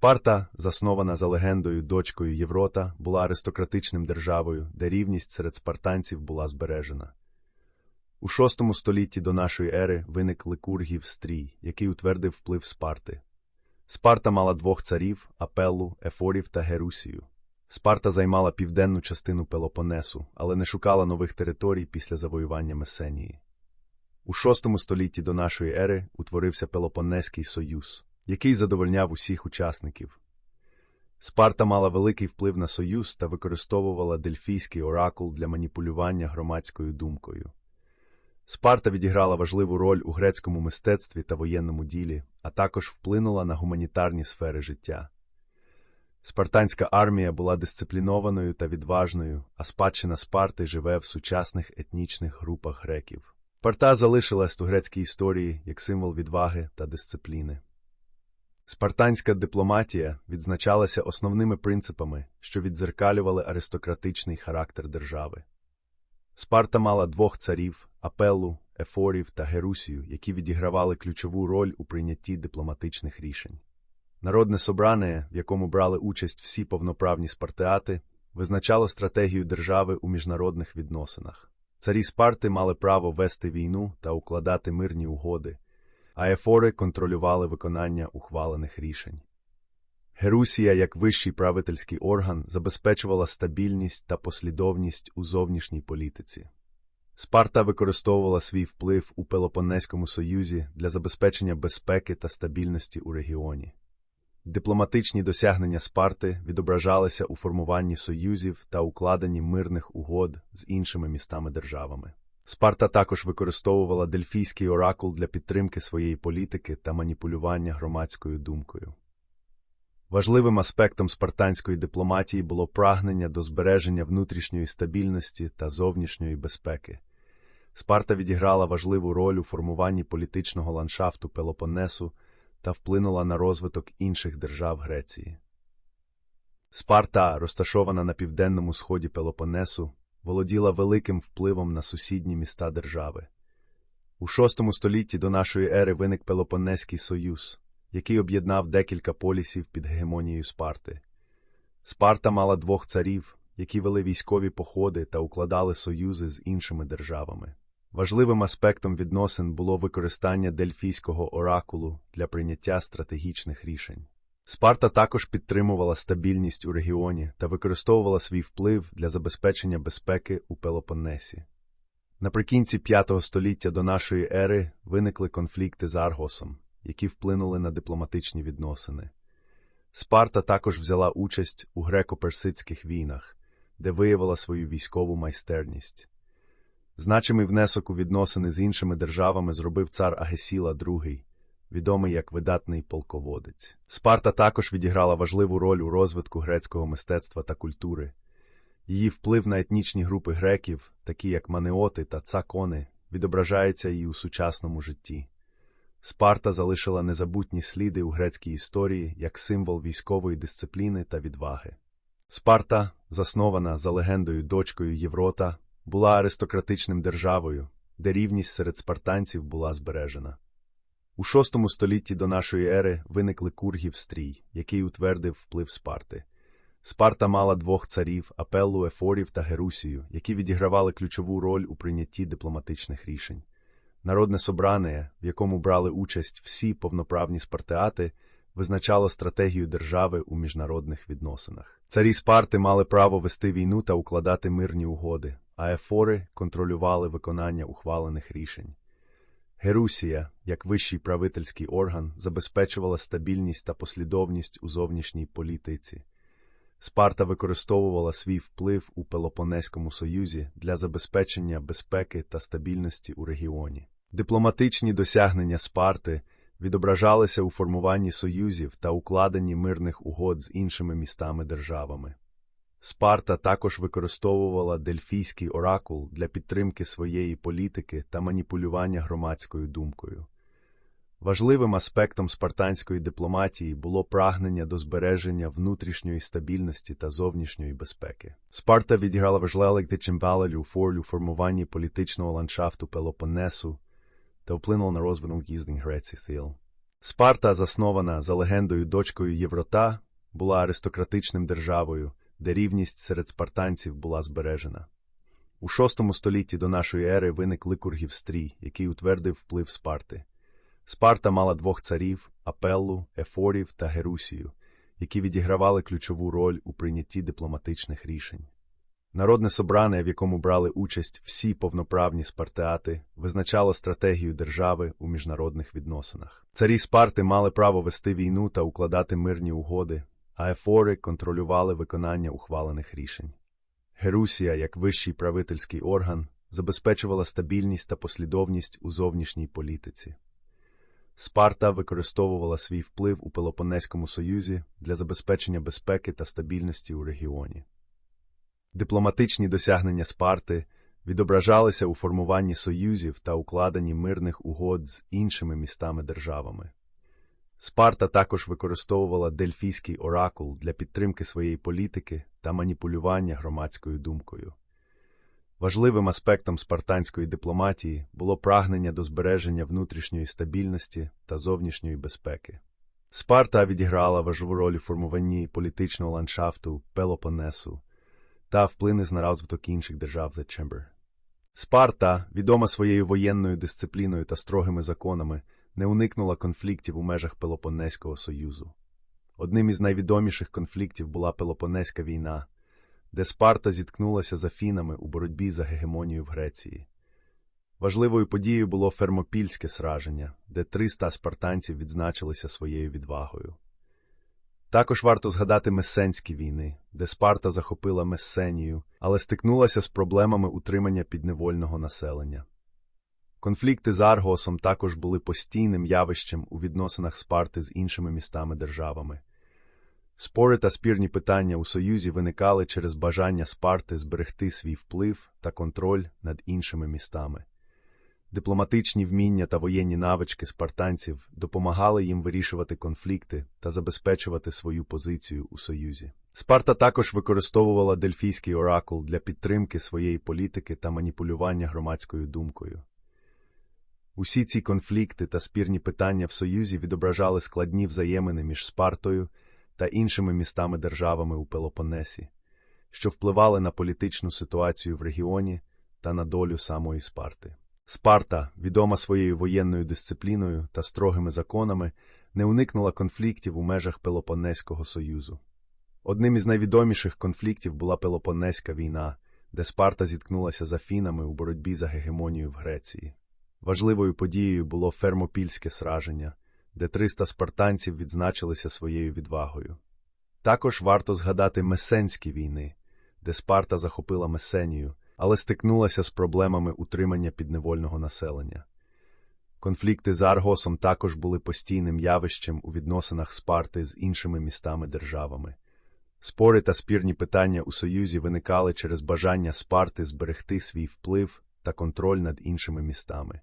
Спарта, заснована за легендою дочкою Єврота, була аристократичним державою, де рівність серед спартанців була збережена. У VI столітті до нашої ери виник Ликургів стрій, який утвердив вплив Спарти. Спарта мала двох царів Апеллу, Ефорів та Герусію. Спарта займала південну частину Пелопонесу, але не шукала нових територій після завоювання Месенії. У VI столітті до нашої ери утворився Пелопонеський союз, який задовольняв усіх учасників. Спарта мала великий вплив на союз та використовувала дельфійський оракул для маніпулювання громадською думкою. Спарта відіграла важливу роль у грецькому мистецтві та воєнному ділі, а також вплинула на гуманітарні сфери життя. Спартанська армія була дисциплінованою та відважною, а спадщина Спарти живе в сучасних етнічних групах греків. Спарта залишилась у грецькій історії як символ відваги та дисципліни. Спартанська дипломатія відзначалася основними принципами, що віддзеркалювали аристократичний характер держави. Спарта мала двох царів Апеллу, Ефорів та Герусію, які відігравали ключову роль у прийнятті дипломатичних рішень. Народне собрання, в якому брали участь всі повноправні спартеати, визначало стратегію держави у міжнародних відносинах. Царі Спарти мали право вести війну та укладати мирні угоди, а ефори контролювали виконання ухвалених рішень. Герусія, як вищий правительський орган, забезпечувала стабільність та послідовність у зовнішній політиці. Спарта використовувала свій вплив у Пелопонеському союзі для забезпечення безпеки та стабільності у регіоні. Дипломатичні досягнення Спарти відображалися у формуванні союзів та укладенні мирних угод з іншими містами-державами. Спарта також використовувала дельфійський оракул для підтримки своєї політики та маніпулювання громадською думкою. Важливим аспектом спартанської дипломатії було прагнення до збереження внутрішньої стабільності та зовнішньої безпеки. Спарта відіграла важливу роль у формуванні політичного ландшафту Пелопонесу та вплинула на розвиток інших держав Греції. Спарта, розташована на південному сході Пелопонесу, володіла великим впливом на сусідні міста держави. У VI столітті до нашої ери виник Пелопонеський союз, який об'єднав декілька полісів під гегемонією Спарти. Спарта мала двох царів, які вели військові походи та укладали союзи з іншими державами. Важливим аспектом відносин було використання дельфійського оракулу для прийняття стратегічних рішень. Спарта також підтримувала стабільність у регіоні та використовувала свій вплив для забезпечення безпеки у Пелопоннесі. Наприкінці V століття до нашої ери виникли конфлікти з Аргосом, які вплинули на дипломатичні відносини. Спарта також взяла участь у греко-персидських війнах, де виявила свою військову майстерність. Значимий внесок у відносини з іншими державами зробив цар Агесіла II, відомий як видатний полководець. Спарта також відіграла важливу роль у розвитку грецького мистецтва та культури. Її вплив на етнічні групи греків, такі як манеоти та цакони, відображається і у сучасному житті. Спарта залишила незабутні сліди у грецькій історії як символ військової дисципліни та відваги. Спарта, заснована за легендою дочкою Єврота, була аристократичним державою, де рівність серед спартанців була збережена. У VI столітті до нашої ери виник Ликургів стрій, який утвердив вплив Спарти. Спарта мала двох царів Апеллу, Ефорів та Герусію, які відігравали ключову роль у прийнятті дипломатичних рішень. Народне собрання, в якому брали участь всі повноправні спартеати, визначало стратегію держави у міжнародних відносинах. Царі Спарти мали право вести війну та укладати мирні угоди, а ефори контролювали виконання ухвалених рішень. Герусія, як вищий правительський орган, забезпечувала стабільність та послідовність у зовнішній політиці. Спарта використовувала свій вплив у Пелопонеському союзі для забезпечення безпеки та стабільності у регіоні. Дипломатичні досягнення Спарти відображалися у формуванні союзів та укладенні мирних угод з іншими містами-державами. Спарта також використовувала дельфійський оракул для підтримки своєї політики та маніпулювання громадською думкою. Важливим аспектом спартанської дипломатії було прагнення до збереження внутрішньої стабільності та зовнішньої безпеки. Спарта відіграла важливу роль у формуванні політичного ландшафту Пелопонесу та вплинула на розвинок їздень Греції Thil. Спарта, заснована за легендою дочкою Єврота, була аристократичним державою, де рівність серед спартанців була збережена. У VI столітті до нашої ери виник Ликургів стрій, який утвердив вплив Спарти. Спарта мала двох царів Апеллу, Ефорів та Герусію, які відігравали ключову роль у прийнятті дипломатичних рішень. Народне собрання, в якому брали участь всі повноправні спартеати, визначало стратегію держави у міжнародних відносинах. Царі Спарти мали право вести війну та укладати мирні угоди, а ефори контролювали виконання ухвалених рішень. Герусія, як вищий правительський орган, забезпечувала стабільність та послідовність у зовнішній політиці. Спарта використовувала свій вплив у Пелопонеському союзі для забезпечення безпеки та стабільності у регіоні. Дипломатичні досягнення Спарти відображалися у формуванні союзів та укладенні мирних угод з іншими містами-державами. Спарта також використовувала дельфійський оракул для підтримки своєї політики та маніпулювання громадською думкою. Важливим аспектом спартанської дипломатії було прагнення до збереження внутрішньої стабільності та зовнішньої безпеки. Спарта відіграла важливу роль у формуванні політичного ландшафту Пелопонесу та вплине на розвиток інших держав The Chamber. Спарта, відома своєю воєнною дисципліною та строгими законами, не уникнула конфліктів у межах Пелопонеського союзу. Одним із найвідоміших конфліктів була Пелопонеська війна, де Спарта зіткнулася з Афінами у боротьбі за гегемонію в Греції. Важливою подією було Фермопільське сраження, де 300 спартанців відзначилися своєю відвагою. Також варто згадати Месенські війни, де Спарта захопила Месенію, але стикнулася з проблемами утримання підневольного населення. Конфлікти з Аргосом також були постійним явищем у відносинах Спарти з іншими містами-державами. Спори та спірні питання у Союзі виникали через бажання Спарти зберегти свій вплив та контроль над іншими містами. Дипломатичні вміння та воєнні навички спартанців допомагали їм вирішувати конфлікти та забезпечувати свою позицію у Союзі. Спарта також використовувала дельфійський оракул для підтримки своєї політики та маніпулювання громадською думкою. Усі ці конфлікти та спірні питання в Союзі відображали складні взаємини між Спартою та іншими містами-державами у Пелопонесі, що впливали на політичну ситуацію в регіоні та на долю самої Спарти. Спарта, відома своєю воєнною дисципліною та строгими законами, не уникнула конфліктів у межах Пелопонеського союзу. Одним із найвідоміших конфліктів була Пелопонеська війна, де Спарта зіткнулася з Афінами у боротьбі за гегемонію в Греції. Важливою подією було Фермопільське сраження, де 300 спартанців відзначилися своєю відвагою. Також варто згадати Месенські війни, де Спарта захопила Месенію, але стикнулася з проблемами утримання підневольного населення. Конфлікти з Аргосом також були постійним явищем у відносинах Спарти з іншими містами-державами. Спори та спірні питання у Союзі виникали через бажання Спарти зберегти свій вплив та контроль над іншими містами.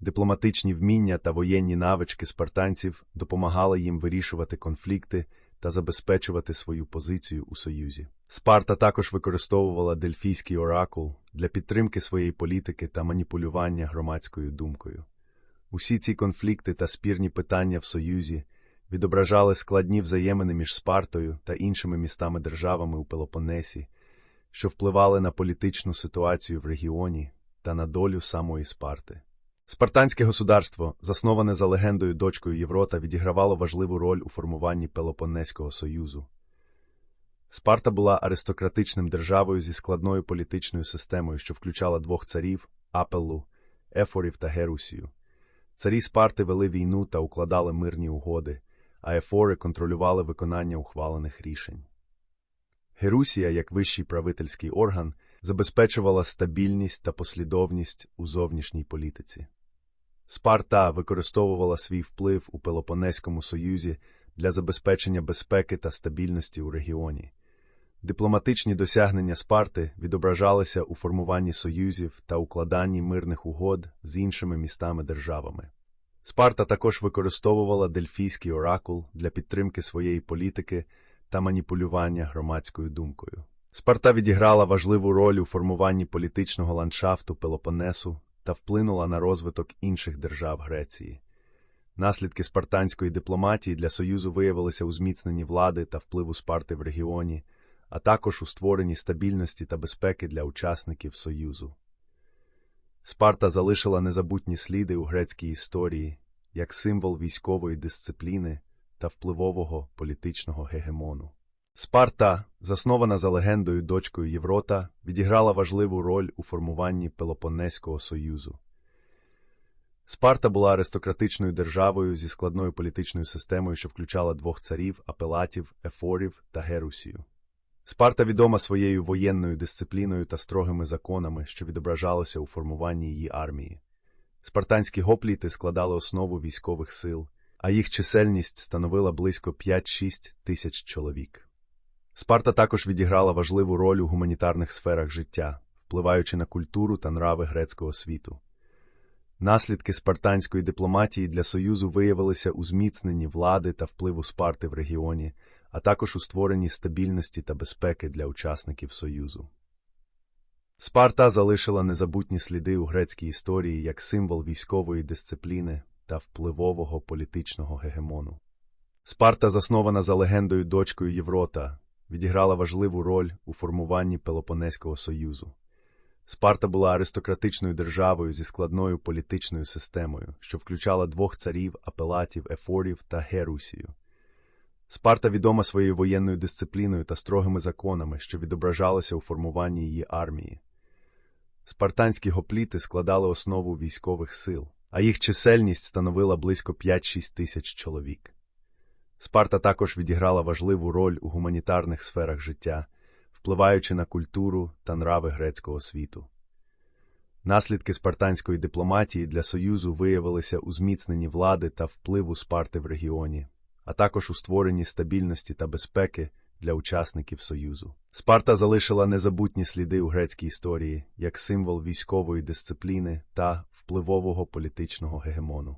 Дипломатичні вміння та воєнні навички спартанців допомагали їм вирішувати конфлікти та забезпечувати свою позицію у Союзі. Спарта також використовувала дельфійський оракул для підтримки своєї політики та маніпулювання громадською думкою. Усі ці конфлікти та спірні питання в Союзі відображали складні взаємини між Спартою та іншими містами-державами у Пелопонесі, що впливали на політичну ситуацію в регіоні та на долю самої Спарти. Спартанське государство, засноване за легендою дочкою Єврота, відігравало важливу роль у формуванні Пелопонеського союзу. Спарта була аристократичним державою зі складною політичною системою, що включала двох царів Апеллу, Ефорів та Герусію. Царі Спарти вели війну та укладали мирні угоди, а ефори контролювали виконання ухвалених рішень. Герусія, як вищий правительський орган, забезпечувала стабільність та послідовність у зовнішній політиці. Спарта використовувала свій вплив у Пелопонеському союзі для забезпечення безпеки та стабільності у регіоні. Дипломатичні досягнення Спарти відображалися у формуванні союзів та укладанні мирних угод з іншими містами-державами. Спарта також використовувала дельфійський оракул для підтримки своєї політики та маніпулювання громадською думкою. Спарта відіграла важливу роль у формуванні політичного ландшафту Пелопонесу та вплинула на розвиток інших держав Греції. Наслідки спартанської дипломатії для Союзу виявилися у зміцненні влади та впливу Спарти в регіоні, а також у створенні стабільності та безпеки для учасників Союзу. Спарта залишила незабутні сліди у грецькій історії як символ військової дисципліни та впливового політичного гегемону. Спарта, заснована за легендою дочкою Єврота, відіграла важливу роль у формуванні Пелопоннеського союзу. Спарта була аристократичною державою зі складною політичною системою, що включала двох царів апелатів, ефорів та герусію. Спарта відома своєю воєнною дисципліною та строгими законами, що відображалося у формуванні її армії. Спартанські гопліти складали основу військових сил, а їх чисельність становила близько 5-6 тисяч чоловік. Спарта також відіграла важливу роль у гуманітарних сферах життя, впливаючи на культуру та нрави грецького світу. Наслідки спартанської дипломатії для Союзу виявилися у зміцненні влади та впливу Спарти в регіоні, а також у створенні стабільності та безпеки для учасників Союзу. Спарта залишила незабутні сліди у грецькій історії як символ військової дисципліни та впливового політичного гегемону. Спарта, заснована за легендою дочкою Єврота, відіграла важливу роль у формуванні Пелопонеського союзу. Спарта була аристократичною державою зі складною політичною системою, що включала двох царів, апелатів, ефорів та герусію. Спарта відома своєю воєнною дисципліною та строгими законами, що відображалося у формуванні її армії. Спартанські гопліти складали основу військових сил, а їх чисельність становила близько 5-6 тисяч чоловік. Спарта також відіграла важливу роль у гуманітарних сферах життя, впливаючи на культуру та нрави грецького світу. Наслідки спартанської дипломатії для Союзу виявилися у зміцненні влади та впливу Спарти в регіоні, а також у створенні стабільності та безпеки для учасників Союзу. Спарта залишила незабутні сліди у грецькій історії як символ військової дисципліни та впливового політичного гегемону.